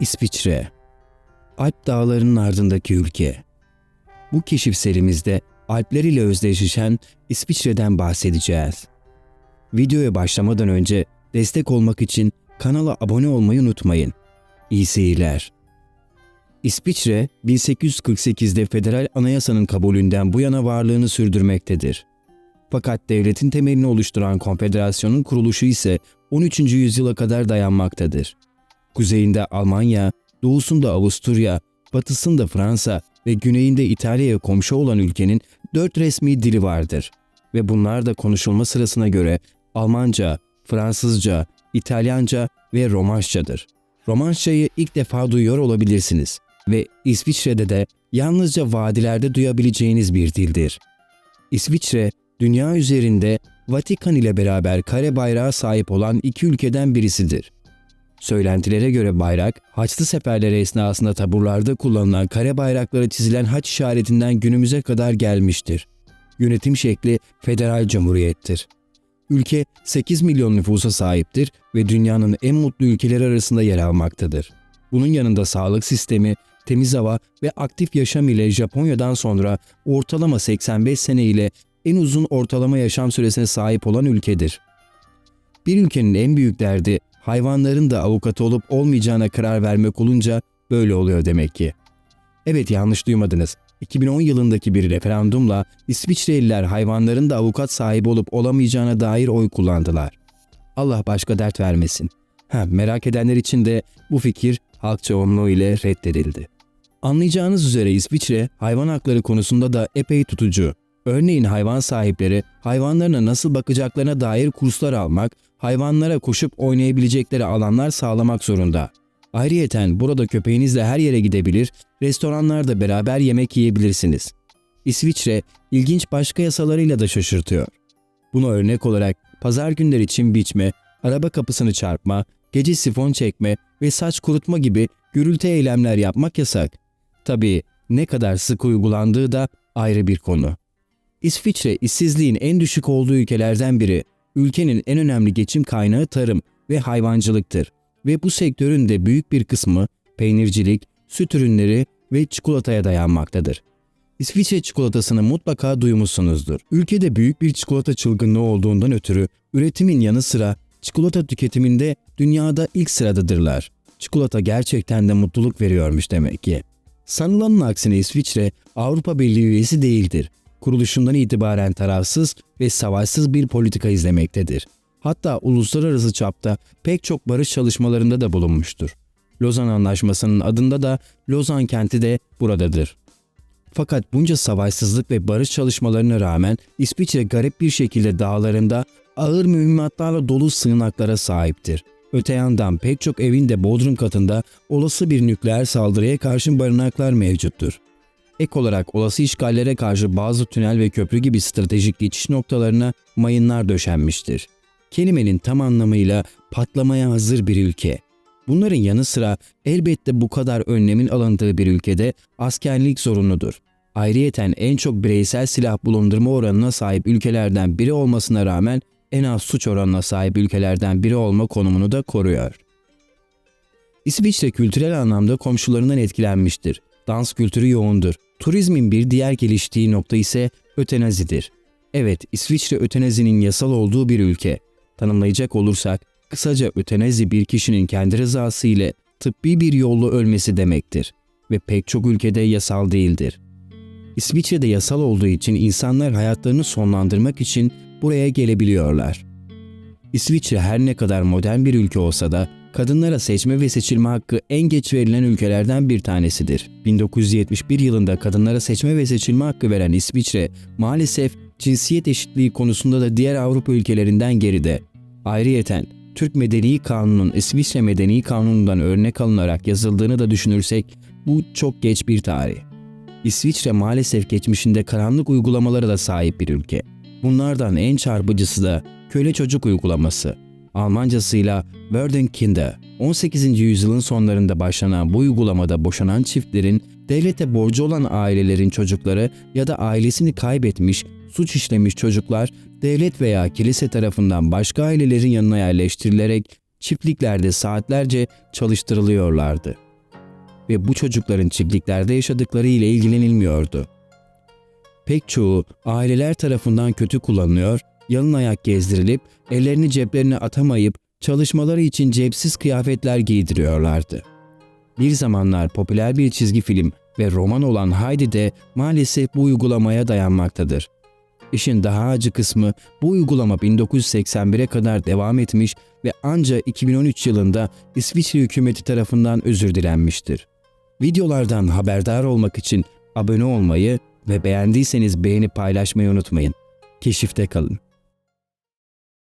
İsviçre Alp dağlarının ardındaki ülke. Bu keşif serimizde Alpler ile özdeşleşen İsviçre'den bahsedeceğiz. Videoya başlamadan önce destek olmak için kanala abone olmayı unutmayın. İyi seyirler. İsviçre 1848'de federal anayasanın kabulünden bu yana varlığını sürdürmektedir. Fakat devletin temelini oluşturan konfederasyonun kuruluşu ise 13. yüzyıla kadar dayanmaktadır. Kuzeyinde Almanya, doğusunda Avusturya, batısında Fransa ve güneyinde İtalya'ya komşu olan ülkenin dört resmi dili vardır. Ve bunlar da konuşulma sırasına göre Almanca, Fransızca, İtalyanca ve Romanşçadır. Romanşçayı ilk defa duyuyor olabilirsiniz ve İsviçre'de de yalnızca vadilerde duyabileceğiniz bir dildir. İsviçre, dünya üzerinde Vatikan ile beraber kare bayrağı sahip olan iki ülkeden birisidir. Söylentilere göre bayrak, Haçlı seferleri esnasında taburlarda kullanılan kare bayraklara çizilen haç işaretinden günümüze kadar gelmiştir. Yönetim şekli federal cumhuriyettir. Ülke 8 milyon nüfusa sahiptir ve dünyanın en mutlu ülkeleri arasında yer almaktadır. Bunun yanında sağlık sistemi, temiz hava ve aktif yaşam ile Japonya'dan sonra ortalama 85 sene ile en uzun ortalama yaşam süresine sahip olan ülkedir. Bir ülkenin en büyük derdi hayvanların da avukatı olup olmayacağına karar vermek olunca böyle oluyor demek ki. Evet yanlış duymadınız. 2010 yılındaki bir referandumla İsviçreliler hayvanların da avukat sahibi olup olamayacağına dair oy kullandılar. Allah başka dert vermesin. Ha, merak edenler için de bu fikir halk çoğunluğu ile reddedildi. Anlayacağınız üzere İsviçre hayvan hakları konusunda da epey tutucu. Örneğin hayvan sahipleri hayvanlarına nasıl bakacaklarına dair kurslar almak, hayvanlara koşup oynayabilecekleri alanlar sağlamak zorunda. Ayrıyeten burada köpeğinizle her yere gidebilir, restoranlarda beraber yemek yiyebilirsiniz. İsviçre ilginç başka yasalarıyla da şaşırtıyor. Buna örnek olarak pazar günleri için biçme, araba kapısını çarpma, gece sifon çekme ve saç kurutma gibi gürültü eylemler yapmak yasak. Tabii ne kadar sık uygulandığı da ayrı bir konu. İsviçre işsizliğin en düşük olduğu ülkelerden biri. Ülkenin en önemli geçim kaynağı tarım ve hayvancılıktır ve bu sektörün de büyük bir kısmı peynircilik, süt ürünleri ve çikolataya dayanmaktadır. İsviçre çikolatasını mutlaka duymuşsunuzdur. Ülkede büyük bir çikolata çılgınlığı olduğundan ötürü üretimin yanı sıra çikolata tüketiminde dünyada ilk sıradadırlar. Çikolata gerçekten de mutluluk veriyormuş demek ki. Sanılanın aksine İsviçre Avrupa Birliği üyesi değildir. Kuruluşundan itibaren tarafsız ve savaşsız bir politika izlemektedir. Hatta uluslararası çapta pek çok barış çalışmalarında da bulunmuştur. Lozan Anlaşması'nın adında da Lozan kenti de buradadır. Fakat bunca savaşsızlık ve barış çalışmalarına rağmen İsviçre garip bir şekilde dağlarında ağır mühimmatlarla dolu sığınaklara sahiptir. Öte yandan pek çok evin de bodrum katında olası bir nükleer saldırıya karşı barınaklar mevcuttur. Ek olarak olası işgallere karşı bazı tünel ve köprü gibi stratejik geçiş noktalarına mayınlar döşenmiştir. Kelimenin tam anlamıyla patlamaya hazır bir ülke. Bunların yanı sıra elbette bu kadar önlemin alındığı bir ülkede askerlik zorunludur. Ayrıyeten en çok bireysel silah bulundurma oranına sahip ülkelerden biri olmasına rağmen en az suç oranına sahip ülkelerden biri olma konumunu da koruyor. İsviçre kültürel anlamda komşularından etkilenmiştir. Dans kültürü yoğundur. Turizmin bir diğer geliştiği nokta ise ötenazidir. Evet, İsviçre ötenazinin yasal olduğu bir ülke. Tanımlayacak olursak, kısaca ötenazi bir kişinin kendi rızası ile tıbbi bir yolla ölmesi demektir ve pek çok ülkede yasal değildir. İsviçre'de yasal olduğu için insanlar hayatlarını sonlandırmak için buraya gelebiliyorlar. İsviçre her ne kadar modern bir ülke olsa da kadınlara seçme ve seçilme hakkı en geç verilen ülkelerden bir tanesidir. 1971 yılında kadınlara seçme ve seçilme hakkı veren İsviçre maalesef cinsiyet eşitliği konusunda da diğer Avrupa ülkelerinden geride. Ayrıyeten Türk Medeni Kanunu'nun İsviçre Medeni Kanunu'ndan örnek alınarak yazıldığını da düşünürsek bu çok geç bir tarih. İsviçre maalesef geçmişinde karanlık uygulamalara da sahip bir ülke. Bunlardan en çarpıcısı da köle çocuk uygulaması. Almancasıyla Kinder. 18. yüzyılın sonlarında başlanan bu uygulamada boşanan çiftlerin devlete borcu olan ailelerin çocukları ya da ailesini kaybetmiş, suç işlemiş çocuklar devlet veya kilise tarafından başka ailelerin yanına yerleştirilerek çiftliklerde saatlerce çalıştırılıyorlardı. ve bu çocukların çiftliklerde yaşadıkları ile ilgilenilmiyordu. Pek çoğu aileler tarafından kötü kullanılıyor, yalın ayak gezdirilip ellerini ceplerine atamayıp çalışmaları için cepsiz kıyafetler giydiriyorlardı. Bir zamanlar popüler bir çizgi film ve roman olan Heidi de maalesef bu uygulamaya dayanmaktadır. İşin daha acı kısmı bu uygulama 1981'e kadar devam etmiş ve anca 2013 yılında İsviçre hükümeti tarafından özür dilenmiştir. Videolardan haberdar olmak için abone olmayı ve beğendiyseniz beğenip paylaşmayı unutmayın. Keşifte kalın.